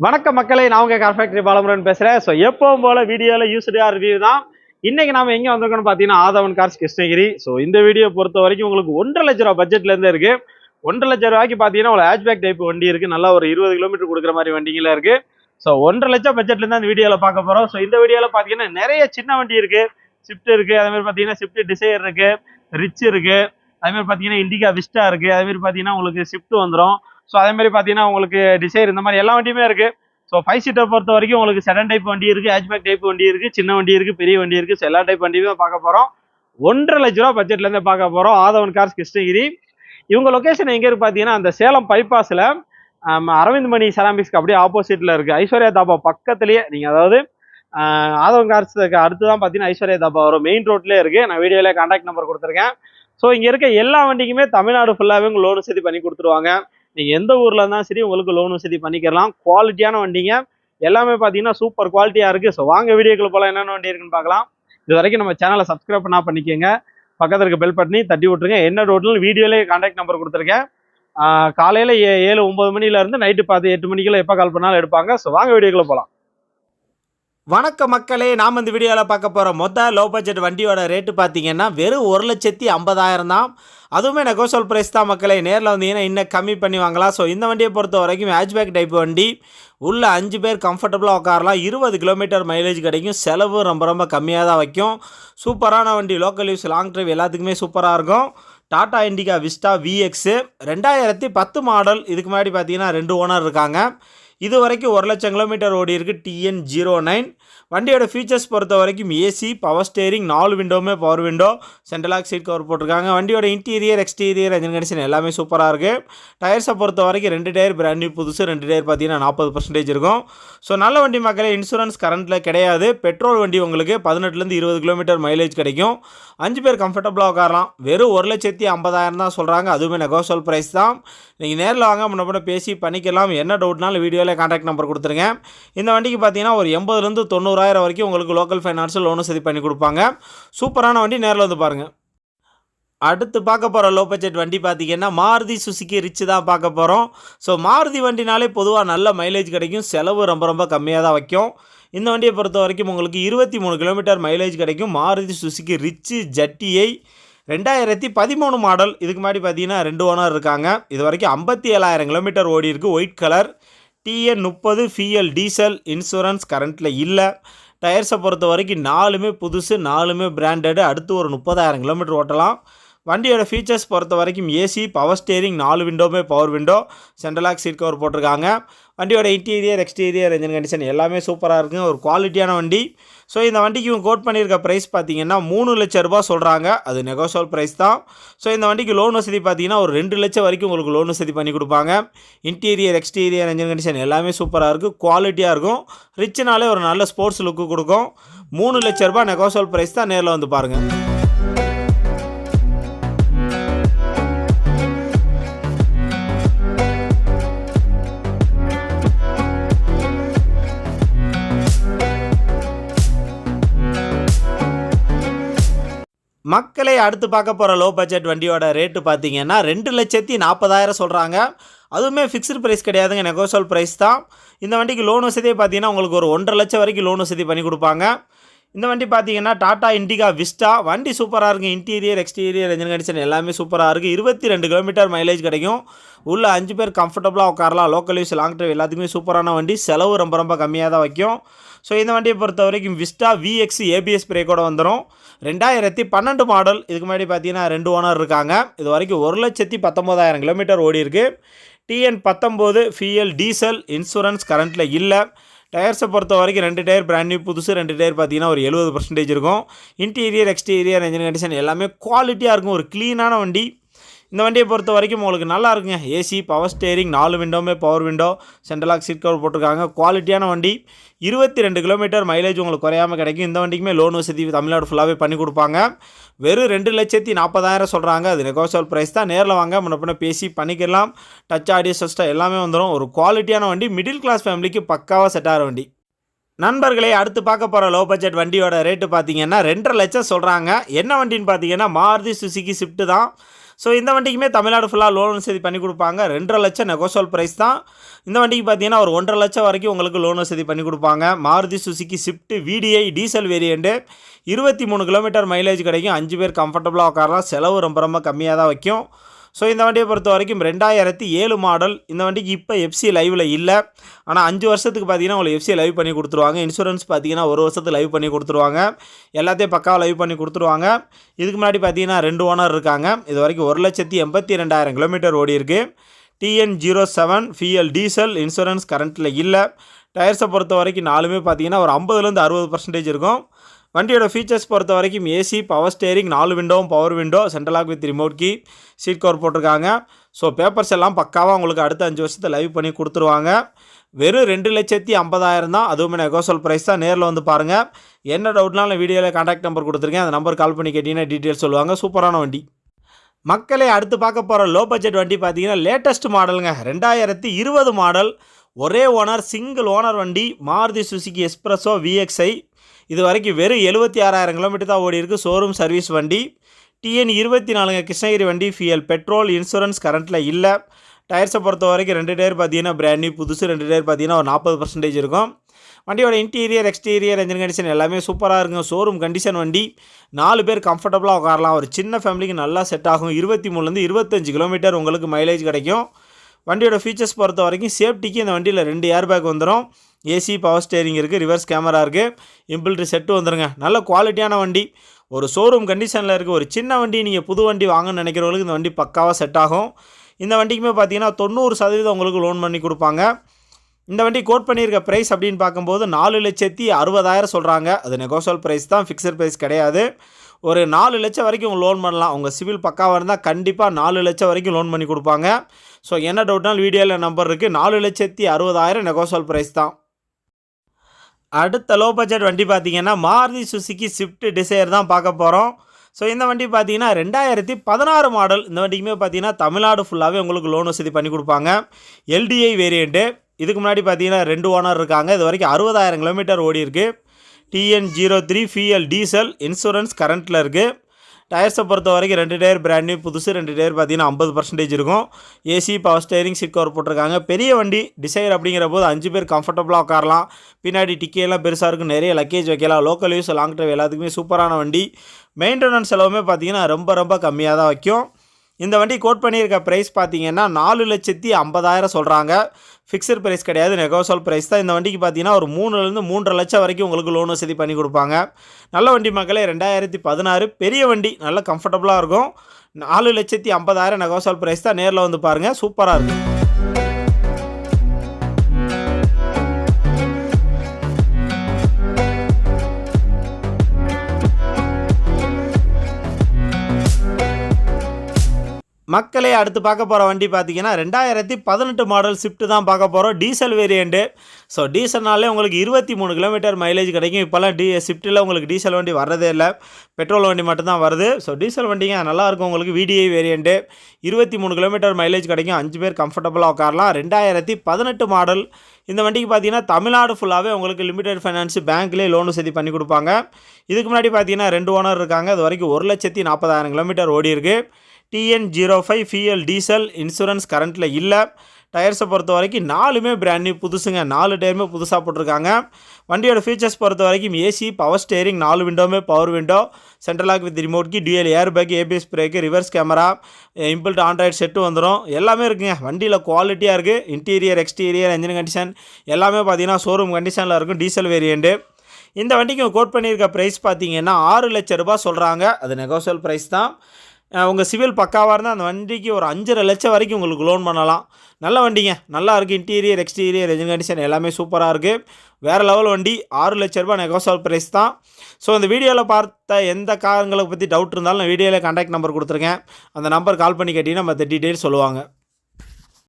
வணக்கம் மக்களை நான் உங்கள் கார் ஃபேக்டரி பாலமுருகன் பேசுகிறேன் ஸோ எப்பவும் போல் வீடியோவில் யூஸ்டா ரிவ்யூ தான். இன்னைக்கு நம்ம எங்கே வந்திருக்கோம்னு பார்த்தீங்கன்னா ஆதவன் கார்ஸ் கிருஷ்ணகிரி. ஸோ இந்த வீடியோ பொறுத்த வரைக்கும் உங்களுக்கு ஒன்றரை லட்ச ரூபா பட்ஜெட்லேருந்து இருக்குது ஒன்றரை லட்ச ரூபாய்க்கு பார்த்தீங்கன்னா ஒரு ஹேஷ்பேக் டைப் வண்டி இருக்குது நல்லா ஒரு இருபது கிலோமீட்டர் கொடுக்குற மாதிரி வண்டிங்களாக இருக்குது ஸோ ஒன்றரை லட்சம் பட்ஜெட்லேருந்து அந்த வீடியோவில் பார்க்க போகிறோம் ஸோ இந்த வீடியோவில் பார்த்தீங்கன்னா நிறைய சின்ன வண்டி இருக்குது ஸ்விஃப்ட் இருக்குது அதேமாதிரி பார்த்தீங்கன்னா ஸ்விஃப்ட் டிசைர் இருக்குது ரிச் இருக்குது அதேமாதிரி பார்த்தீங்கன்னா இண்டிகா விஸ்டா இருக்குது அதேமாதிரி பார்த்தீங்கன்னா உங்களுக்கு ஸ்விஃப்ட் வந்துடும் ஸோ அதே மாதிரி பார்த்தீங்கன்னா உங்களுக்கு டிசைர் இந்த மாதிரி எல்லா வண்டியுமே இருக்குது ஸோ ஃபைவ் சீட்டர் பொறுத்த வரைக்கும் உங்களுக்கு செடன் டைப் வண்டி இருக்குது ஹேஷ்பேக் டைப் வண்டி இருக்குது சின்ன வண்டி இருக்குது பெரிய வண்டி இருக்குது ஸோ எல்லா டைப் வண்டியுமே பார்க்க போகிறோம் ஒன்றரை லட்ச ரூபா பட்ஜெட்லேருந்து பார்க்க போகிறோம் ஆதவன் கார்ஸ் கிருஷ்ணகிரி. இவங்க லொக்கேஷன் எங்கே இருக்கு பார்த்தீங்கன்னா அந்த சேலம் பைபாஸில் அரவிந்த் மணி செராமிக்ஸ்க்கு அப்படியே ஆப்போசிட்டில் இருக்குது ஐஸ்வர்யா தாபா பக்கத்துலேயே நீங்கள் அதாவது ஆதவன் கார்ஸுக்கு அடுத்து தான் பார்த்தீங்கன்னா ஐஸ்வர்யா தாபா வரும். மெயின் ரோட்லேயே இருக்குது நான் வீடியோவில் கான்டாக்ட் நம்பர் கொடுத்துருக்கேன். ஸோ இங்கே இருக்க எல்லா வண்டிக்குமே தமிழ்நாடு ஃபுல்லாகவே லோன் வசதி பண்ணி கொடுத்துருவாங்க. நீங்கள் எந்த ஊரில் இருந்தாலும் சரி உங்களுக்கு லோன் வசதி பண்ணிக்கலாம். குவாலிட்டியான வண்டிங்க. எல்லாமே பார்த்தீங்கன்னா சூப்பர் குவாலிட்டியாக இருக்குது ஸோ வாங்க வீடியோக்குள்ள போல என்னென்ன வண்டி இருக்குன்னு பார்க்கலாம். இது வரைக்கும் நம்ம சேனலை சப்ஸ்கிரைப் பண்ணா பண்ணிக்கோங்க. பக்கத்தில் இருக்க பெல் பட்டனி தட்டி விட்ருங்க என்ன ரோட்ல வீடியோலேயே கான்டாக்ட் நம்பர் கொடுத்துருக்கேன். காலையில் ஏ- ஏழு ஒம்பது மணிலேருந்து நைட்டு பார்த்து எட்டு மணிக்கெல்லாம் எப்போ கால் பண்ணாலும் எடுப்பாங்க. ஸோ வாங்க வீடியோக்குள்ள போகலாம் வணக்கம் மக்களே நாம் இந்த வீடியோவில் பார்க்க போகிற மொத்த லோ பட்ஜெட் வண்டியோட ரேட்டு பார்த்தீங்கன்னா வெறும் ஒரு லட்சத்தி ஐம்பதாயிரம் தான். அதுவுமே நெகோசோல் ப்ரைஸ் தான் மக்களே. நேரில் வந்தீங்கன்னா இன்னும் கம்மி பண்ணி வாங்கலாம். ஸோ இந்த வண்டியை பொறுத்த வரைக்கும் ஹேட்ச்பேக் டைப் வண்டி. உள்ள அஞ்சு பேர் கம்ஃபர்டபுளாக உட்காரலாம். இருபது கிலோமீட்டர் மைலேஜ் கிடைக்கும். செலவு ரொம்ப ரொம்ப கம்மியாக தான் வைக்கும். சூப்பரான வண்டி. லோக்கல் யூஸ் லாங் ட்ரைவ் எல்லாத்துக்குமே சூப்பராக இருக்கும். டாடா இண்டிகா விஸ்டா விஎக்ஸு ரெண்டாயிரத்தி பத்து மாடல் இதுக்கு முன்னாடி பார்த்தீங்கன்னா ரெண்டு ஓனர் இருக்காங்க. இது வரைக்கும் ஒரு லட்சம் கிலோமீட்டர் ஓடி இருக்குது டிஎன் ஜீரோ நைன் வண்டியோட ஃபீச்சர்ஸ் பொறுத்த வரைக்கும் ஏசி பவர் ஸ்டேரிங் நாலு விண்டோவுமே power window central lock seat cover போட்டிருக்காங்க. வண்டியோட இன்டீரியர் எக்ஸ்டீரியர் என்ஜின் கண்டிஷன் எல்லாமே சூப்பராக இருக்குது டயர்ஸை பொறுத்த வரைக்கும் ரெண்டு டயர் பிராண்ட் நியூ புதுசு. ரெண்டு டயர் பார்த்தீங்கன்னா நாற்பது பர்சன்டேஜ் இருக்கும். ஸோ நல்ல வண்டி மக்களே இன்சூரன்ஸ் கரண்ட்டில் கிடையாது. பெட்ரோல் வண்டி உங்களுக்கு பதினெட்டுலேருந்து இருபது கிலோமீட்டர் மைலேஜ் கிடைக்கும். அஞ்சு பேர் கம்ஃபர்டபுளாக உட்காரலாம். வெறும் ஒரு லட்சத்தி ஐம்பதாயிரம் தான் சொல்கிறாங்க அதுவுமே நெகோசல் ப்ரைஸ் தான். நீங்கள் நேரில் வாங்க முன்ன பேசி பண்ணிக்கலாம். என்ன டவுட்னாலும் வீடியோவில் காண்டாக்ட் நம்பர் கொடுத்துருங்க. இந்த வண்டிக்கு பார்த்தீங்கன்னா ஒரு எண்பதுலேருந்து தொண்ணூறாயிரம் வரைக்கும் உங்களுக்கு லோக்கல் ஃபைனான்ஸில் லோனு சரி பண்ணி கொடுப்பாங்க. சூப்பரான வண்டி நேரில் வந்து பாருங்கள் அடுத்து பார்க்க போகிற லோ பட்ஜெட் வண்டி பார்த்தீங்கன்னா மாருதி சுசுக்கி ரிச்சு தான் பார்க்க போகிறோம் ஸோ மாருதி வண்டினாலே பொதுவாக நல்ல மைலேஜ் கிடைக்கும். செலவு ரொம்ப ரொம்ப கம்மியாக தான் வைக்கும். இந்த வண்டியை பொறுத்த வரைக்கும் உங்களுக்கு இருபத்தி மூணு கிலோமீட்டர் மைலேஜ் கிடைக்கும். மாருதி சுசுக்கி ரிச்சு ஜட்டியை ரெண்டாயிரத்தி பதிமூணு மாடல் இதுக்கு முன்னாடி பார்த்தீங்கன்னா ரெண்டு ஓனர் இருக்காங்க. இது வரைக்கும் ஐம்பத்தி ஏழாயிரம் கிலோமீட்டர் ஓடி இருக்குது ஒயிட் கலர் டிஎன் முப்பது ஃபிஎல் டீசல் இன்சூரன்ஸ் கரண்ட்டில் இல்லை. டயர்ஸை பொறுத்த வரைக்கும் நாலுமே புதுசு நாலுமே பிராண்டடு அடுத்து ஒரு முப்பதாயிரம் கிலோமீட்டர் ஓட்டலாம். வண்டியோட ஃபீச்சர்ஸ் பொறுத்த வரைக்கும் ஏசி பவர் ஸ்டேரிங் நாலு விண்டோமே power window central lock seat cover போட்டிருக்காங்க. வண்டியோட இன்டீரியர் எக்ஸ்டீரியர் என்ஜின் கண்டிஷன் எல்லாமே சூப்பராக இருக்குது ஒரு குவாலிட்டியான வண்டி. ஸோ இந்த வண்டிக்கு இவங்க கோட் பண்ணியிருக்க ப்ரைஸ் பார்த்தீங்கன்னா மூணு லட்ச ரூபா சொல்கிறாங்க அது நெகோசியல் ப்ரைஸ் தான். ஸோ இந்த வண்டிக்கு லோன் வசதி பார்த்தீங்கன்னா ஒரு ரெண்டு லட்சம் வரைக்கும் உங்களுக்கு லோன் வசதி பண்ணி கொடுப்பாங்க. இன்டீரியர் எக்ஸ்டீரியர் என்ஜின் கண்டிஷன் எல்லாமே சூப்பராக இருக்குது குவாலிட்டியாக இருக்கும். ரிச்சுனாலே ஒரு நல்ல ஸ்போர்ட்ஸ் லுக்கு கொடுக்கும். மூணு லட்ச ரூபா நெகோசியல் ப்ரைஸ் தான் நேரில் வந்து பாருங்கள் மக்களை அடுத்து பார்க்க போகிற லோ பட்ஜெட் வண்டியோட ரேட்டு பார்த்தீங்கன்னா ரெண்டு லட்சத்தி நாற்பதாயிரம் சொல்கிறாங்க அதுவுமே ஃபிக்ஸ்டு ப்ரைஸ் கிடையாதுங்க நெகோசல் ப்ரைஸ் தான். இந்த வண்டிக்கு லோன் வசதியே பார்த்தீங்கன்னா உங்களுக்கு ஒரு ஒன்றரை லட்சம் வரைக்கும் லோன் வசதி பண்ணி கொடுப்பாங்க. இந்த வண்டி பார்த்தீங்கன்னா டாடா இண்டிகா விஸ்டா வண்டி சூப்பராக இருக்குது இன்டீரியர் எக்ஸ்டீரியர் என்ஜின் கண்டிஷன் எல்லாமே சூப்பராக இருக்குது இருபத்தி ரெண்டு கிலோமீட்டர் மைலேஜ் கிடைக்கும். உள்ள அஞ்சு பேர் கம்ஃபர்டபுளாக உட்காரலாம். லோக்கல் யூஸ் லாங் ட்ரைவ் எல்லாத்துக்குமே சூப்பரான வண்டி. செலவு ரொம்ப ரொம்ப கம்மியாக தான் வைக்கும். ஸோ இந்த வண்டியை பொறுத்த வரைக்கும் விஸ்டா விஎக்ஸ் ஏபிஎஸ் பிரேக்கோடு வந்துடும் ரெண்டாயிரத்தி பன்னெண்டு மாடல். இதுக்கு முன்னாடி பார்த்தீங்கன்னா ரெண்டு ஓனர் இருக்காங்க. இது வரைக்கும் ஒரு லட்சத்தி பத்தொம்போதாயிரம் கிலோமீட்டர் ஓடி இருக்கு. டிஎன் பத்தொம்போது ஃபிஎல் டீசல் இன்சூரன்ஸ் கரண்ட்டில் இல்லை. டயர்ஸை பொறுத்த வரைக்கும் ரெண்டு டயர் பிராண்ட் நியூ புதுசு ரெண்டு டயர் பார்த்தீங்கன்னா ஒரு எழுபது பர்சன்டேஜ் இருக்கும். இன்டீரியர் எக்ஸ்டீரியர் இன்ஜின் கண்டிஷன் எல்லாமே குவாலிட்டியாக இருக்கும். ஒரு க்ளீனான வண்டி. இந்த வண்டியை பொறுத்த வரைக்கும் உங்களுக்கு நல்லா இருக்குங்க. ஏசி பவர் ஸ்டேரிங் நாலு விண்டோமே power window central lock seat cover போட்டிருக்காங்க. குவாலிட்டியான வண்டி இருபத்தி ரெண்டு கிலோமீட்டர் மைலேஜ் உங்களுக்கு குறையாமல் கிடைக்கும். இந்த வண்டிக்குமே லோன் வசதி தமிழ்நாடு ஃபுல்லாகவே பண்ணி கொடுப்பாங்க. வெறும் ரெண்டு லட்சத்தி நாற்பதாயிரம் சொல்கிறாங்க அது நெகோசியல் ப்ரைஸ் தான். நேரில் வாங்க முன்ன பேசி பண்ணிக்கலாம். டச் ஆடியோ சிஸ்டம் எல்லாமே வந்துடும் ஒரு குவாலிட்டியான வண்டி மிடில் கிளாஸ் ஃபேமிலிக்கு பக்காவாக செட் ஆகிற வண்டி. நண்பர்களே அடுத்து பார்க்க போகிற லோ பட்ஜெட் வண்டியோட ரேட்டு பார்த்தீங்கன்னா ரெண்டரை லட்சம் சொல்கிறாங்க என்ன வண்டின்னு பார்த்தீங்கன்னா மாருதி சுசுக்கி ஸ்விஃப்ட்டு தான். ஸோ இந்த வண்டிக்குமே தமிழ்நாடு ஃபுல்லாக லோன் வசதி பண்ணி கொடுப்பாங்க. ரெண்டரை லட்சம் நெகோசோல் ப்ரைஸ் தான். இந்த வண்டிக்கு பார்த்தீங்கன்னா ஒரு ஒன்றரை லட்சம் வரைக்கும் உங்களுக்கு லோன் வசதி பண்ணி கொடுப்பாங்க. Maruti Suzuki Swift VDI diesel variant இருபத்தி மூணு கிலோமீட்டர் மைலேஜ் கிடைக்கும். அஞ்சு பேர் கம்ஃபர்டபுளாக உட்காரலாம். செலவு ரொம்ப ரொம்ப கம்மியாக தான் வைக்கும். ஸோ இந்த வண்டியை பொறுத்த வரைக்கும் ரெண்டாயிரத்தி ஏழு மாடல் இந்த வண்டிக்கு இப்போ எஃப்சி லைவில் இல்லை. ஆனால் அஞ்சு வருஷத்துக்கு பார்த்தீங்கன்னா உங்களுக்கு எஃப்சி லைவ் பண்ணி கொடுத்துருவாங்க. இன்சூரன்ஸ் பார்த்தீங்கன்னா ஒரு வருஷத்துக்கு லைவ் பண்ணி கொடுத்துருவாங்க. எல்லாத்தையும் பக்காவாக லைவ் பண்ணி கொடுத்துருவாங்க. இதுக்கு முன்னாடி பார்த்தீங்கன்னா ரெண்டு ஓனர் இருக்காங்க. இது வரைக்கும் ஒரு லட்சத்தி எண்பத்தி ரெண்டாயிரம் கிலோமீட்டர் ஓடி இருக்கு. TN zero seven FL diesel insurance கரண்ட்டில் இல்லை. டயர்ஸை பொறுத்த வரைக்கும் நாலுமே பார்த்தீங்கன்னா ஒரு ஐம்பதுலேருந்து அறுபது பர்சன்டேஜ் இருக்கும். வண்டியோட ஃபீச்சர்ஸ் பொறுத்த வரைக்கும் ஏசி பவர் ஸ்டேரிங் நாலு விண்டோவும் power window central with remote key seat cover போட்டிருக்காங்க. ஸோ பேப்பர்ஸ் எல்லாம் பக்காவாக உங்களுக்கு அடுத்த அஞ்சு வருஷத்தை லைவ் பண்ணி கொடுத்துருவாங்க. வெறும் ரெண்டு லட்சத்தி ஐம்பதாயிரம் தான் அதுவுமே நெகோசல் ப்ரைஸ் தான். நேரில் வந்து பாருங்கள் என்ன டவுட்னாலும் வீடியோவில் காண்டாக்ட் நம்பர் கொடுத்துருக்கேன். அந்த நம்பர் கால் பண்ணி கேட்டிங்கன்னா டீட்டெயில் சொல்லுவாங்க. சூப்பரான வண்டி. மக்களே அடுத்து பார்க்க போகிற லோ பட்ஜெட் வண்டி பார்த்தீங்கன்னா லேட்டஸ்ட் மாடலுங்க ரெண்டாயிரத்தி இருபது மாடல் ஒரே ஓனர் சிங்கிள் ஓனர் வண்டி. மாருதி சுசுகி எஸ்ப்ரெஸோ விஎக்ஸ்ஐ இது வரைக்கும் வெறும் எழுபத்தி ஆறாயிரம் கிலோமீட்டர் தான் ஓடி இருக்குது ஷோரூம் சர்வீஸ் வண்டி. டிஎன் இருபத்தி நாலுங்க கிருஷ்ணகிரி வண்டி ஃபியல் பெட்ரோல் இன்சூரன்ஸ் கரண்ட்டில் இல்லை. டயர்ஸை பொறுத்த வரைக்கும் ரெண்டு டயர் பார்த்தீங்கன்னா பிராண்ட் நியூ புதுசு ரெண்டு டயர் பார்த்தீங்கன்னா ஒரு நாற்பது பர்சன்டேஜ் இருக்கும். வண்டியோட இன்டீரியர் எக்ஸ்டீரியர் என்ஜின் கண்டிஷன் எல்லாமே சூப்பராக இருக்கும் ஷோரூம் கண்டிஷன் வண்டி. நாலு பேர் கம்ஃபர்டபுளாக உட்காரலாம். ஒரு சின்ன ஃபேமிலிக்கு நல்லா செட் ஆகும். இருபத்தி மூணுலேருந்து இருபத்தஞ்சு கிலோமீட்டர் உங்களுக்கு மைலேஜ் கிடைக்கும். வண்டியோட ஃபீச்சர்ஸ் பொறுத்த வரைக்கும் சேஃப்டிக்கு இந்த வண்டியில் ரெண்டு ஏர் பேக் வந்துடும் ஏசி பவர் ஸ்டேரிங் இருக்குது ரிவர்ஸ் கேமரா இருக்குது இம்பிள்ட்ரி செட்டு வந்துடுங்க நல்ல குவாலிட்டியான வண்டி. ஒரு ஷோரூம் கண்டிஷனில் இருக்குது ஒரு சின்ன வண்டி நீங்கள் புது வண்டி வாங்கணும்னு நினைக்கிறவங்களுக்கு இந்த வண்டி பக்காவாக செட் ஆகும். இந்த வண்டிக்குமே பார்த்தீங்கன்னா தொண்ணூறு சதவீதம் உங்களுக்கு லோன் பண்ணி கொடுப்பாங்க. இந்த வண்டி கோட் பண்ணியிருக்க ப்ரைஸ் அப்படின்னு பார்க்கும்போது நாலு லட்சத்தி அறுபதாயிரம் சொல்கிறாங்க அது நெகோசியல் ப்ரைஸ் தான் ஃபிக்ஸட் ப்ரைஸ் கிடையாது. ஒரு நாலு லட்சம் வரைக்கும் உங்கள் லோன் பண்ணலாம். உங்கள் சிவில் பக்காவாக இருந்தால் கண்டிப்பாக நாலு லட்சம் வரைக்கும் லோன் பண்ணி கொடுப்பாங்க. ஸோ என்ன டவுட்னாலும் வீடியோவில் நம்பர் இருக்குது நாலு லட்சத்தி அறுபதாயிரம் நெகோசியல் ப்ரைஸ் தான். அடுத்த லோ பட்ஜெட் வண்டி பார்த்தீங்கன்னா மாருதி சுசுகி ஸ்விஃப்ட் டிசைர் தான் பார்க்க போகிறோம் ஸோ இந்த வண்டி பார்த்தீங்கன்னா ரெண்டாயிரத்தி பதினாறு மாடல் இந்த வண்டிக்குமே பார்த்தீங்கன்னா தமிழ்நாடு ஃபுல்லாகவே உங்களுக்கு லோன் வசதி பண்ணி கொடுப்பாங்க. எல்டிஐ வேரியண்ட்டு இதுக்கு முன்னாடி பார்த்தீங்கன்னா ரெண்டு ஓனர் இருக்காங்க. இது வரைக்கும் அறுபதாயிரம் கிலோமீட்டர் ஓடி இருக்குது TN zero three FL diesel insurance கரண்ட்டில் இருக்குது டயர்ஸை பொறுத்த வரைக்கும் ரெண்டு டயர் பிராண்ட் நியூ புதுசு ரெண்டு டயர் பார்த்தீங்கன்னா ஐம்பது பர்சன்டேஜ் இருக்கும். AC power steering seat cover போட்டிருக்காங்க. பெரிய வண்டி டிசைர் அப்படிங்கிற போது அஞ்சு பேர் கம்ஃபர்டபுளாக உட்காரலாம். பின்னாடி டிக்கியெல்லாம் பெருசாக இருக்கும். நிறைய லக்கேஜ் வைக்கலாம். லோக்கல் யூஸ் லாங் ட்ரைவ் எல்லாத்துக்குமே சூப்பரான வண்டி. மெயின்டெனன்ஸ் செலவுமே பார்த்தீங்கன்னா ரொம்ப ரொம்ப கம்மியாக தான் வைக்கும். இந்த வண்டி கோட் பண்ணியிருக்க ப்ரைஸ் பார்த்தீங்கன்னா நாலு லட்சத்தி ஐம்பதாயிரம் சொல்கிறாங்க ஃபிக்ஸட் ப்ரைஸ் கிடையாது நெகோசல் ப்ரைஸ் தான். இந்த வண்டிக்கு பார்த்தீங்கன்னா ஒரு மூணுலேருந்து மூன்றரை லட்சம் வரைக்கும் உங்களுக்கு லோன் வசதி பண்ணி கொடுப்பாங்க. நல்ல வண்டி மக்களே ரெண்டாயிரத்தி பதினாறு பெரிய வண்டி. நல்ல கம்ஃபர்டபுளாக இருக்கும். நாலு லட்சத்தி ஐம்பதாயிரம் நெகோசல் ப்ரைஸ் தான். நேரில் வந்து பாருங்கள் சூப்பராக இருக்கும் மக்களே அடுத்து பார்க்க போகிற வண்டி பார்த்தீங்கன்னா ரெண்டாயிரத்தி பதினெட்டு மாடல் ஸ்விஃப்ட் தான் பார்க்க போகிறோம் டீசல் வேரியண்ட்டு ஸோ டீசல்னாலே உங்களுக்கு இருபத்தி மூணு கிலோமீட்டர் மைலேஜ் கிடைக்கும். இப்போல்லாம் டி ஸ்விஃப்ட்டில் உங்களுக்கு டீசல் வண்டி வர்றதே இல்லை. பெட்ரோல் வண்டி மட்டும்தான் வருது. ஸோ டீசல் வண்டிங்க நல்லாயிருக்கும் உங்களுக்கு. விடிஐ வேரியண்ட்டு இருபத்தி மூணு கிலோமீட்டர் மைலேஜ் கிடைக்கும். அஞ்சு பேர் கம்ஃபர்டபுளாக உட்காரலாம். ரெண்டாயிரத்தி பதினெட்டு மாடல் இந்த வண்டிக்கு பார்த்தீங்கன்னா தமிழ்நாடு ஃபுல்லாகவே உங்களுக்கு லிமிடெட் ஃபைனான்ஸ் பேங்க்லேயே லோன் வசதி பண்ணி கொடுப்பாங்க. இதுக்கு முன்னாடி பார்த்தீங்கன்னா ரெண்டு ஓனர் இருக்காங்க. அது வரைக்கும் ஒரு லட்சத்தி நாற்பதாயிரம் கிலோமீட்டர் ஓடி இருக்குது TN zero five FL diesel insurance கரண்ட்டில் இல்லை. டயர்ஸை பொறுத்த வரைக்கும் நாலுமே பிராண்ட் நியூ புதுசுங்க. நாலு டயருமே புதுசாக போட்டிருக்காங்க. வண்டியோட ஃபீச்சர்ஸ் பொறுத்த வரைக்கும் ஏசி பவர் ஸ்டேரிங் நாலு விண்டோமே power window central lock with remote key dual air bag ABS brake reverse camera inbuilt Android set வந்துடும் எல்லாமே இருக்குங்க. வண்டியில் குவாலிட்டியாக இருக்குது இன்டீரியர் எக்ஸ்டீரியர் என்ஜின் கண்டிஷன் எல்லாமே பார்த்தீங்கன்னா ஷோரூம் கண்டிஷனில் இருக்கும். டீசல் வேரியண்ட்டு இந்த வண்டிக்கு கோட் பண்ணியிருக்க ப்ரைஸ் பார்த்தீங்கன்னா ஆறு லட்ச ரூபா சொல்கிறாங்க அது நெகோசியல் ப்ரைஸ் தான். உங்கள் சிவில் பக்காவாக இருந்தால் அந்த வண்டிக்கு ஒரு அஞ்சரை லட்சம் வரைக்கும் உங்களுக்கு லோன் பண்ணலாம். நல்ல வண்டிங்க. நல்லா இருக்குது இன்டீரியர் எக்ஸ்டீரியர் எஜின் கண்டிஷன் எல்லாமே சூப்பராக இருக்குது வேறு லெவல் வண்டி ஆறு லட்ச ரூபாய் நெகோசியல் ப்ரைஸ் தான். ஸோ இந்த வீடியோவில் பார்த்த எந்த காரங்களை பற்றி டவுட் இருந்தாலும் நான் வீடியோவில் கான்டாக்ட் நம்பர் கொடுத்துருக்கேன். அந்த நம்பர் கால் பண்ணி கேட்டிங்கன்னா மற்ற டீட்டெயில் சொல்லுவாங்க.